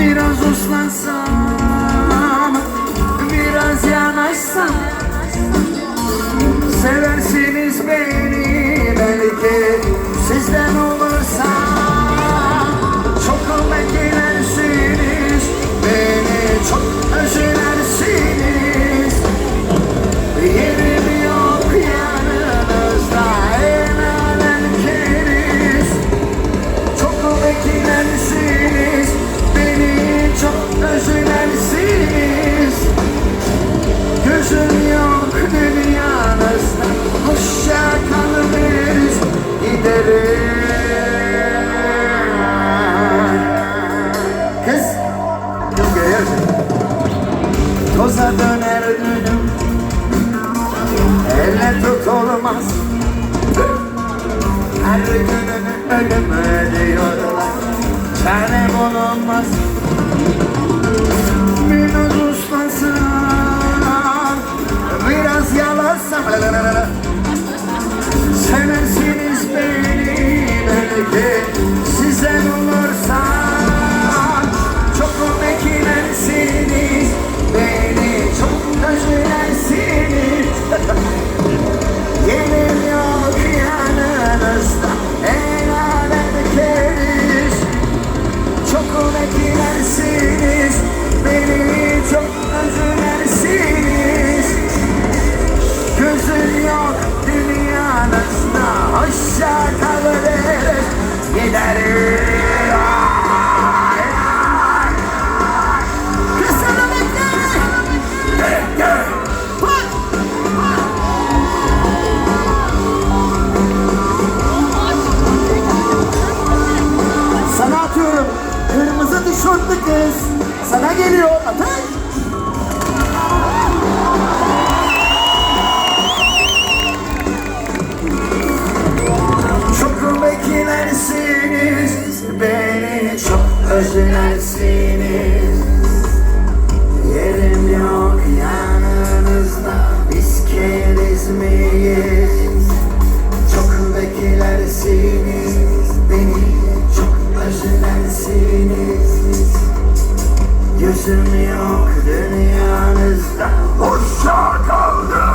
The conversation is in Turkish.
Biraz uslansam Biraz yanaşsam Toza döner dönüm Elle tutulmaz Her günün ölümü diyorlar. Çare bulunmaz. Biraz uslansam Biraz yalansam Seversiniz beni Gözüm yok dünyanızda Hoşça kalırız Gideriz Sana atıyorum. Kırmızı tişörtlü kız. Yerim yok yanınızda. Biz keriz miyiz? Çok beklersiniz Beni çok özlersiniz Gözüm yok dünyanızda. Hoşça kaldın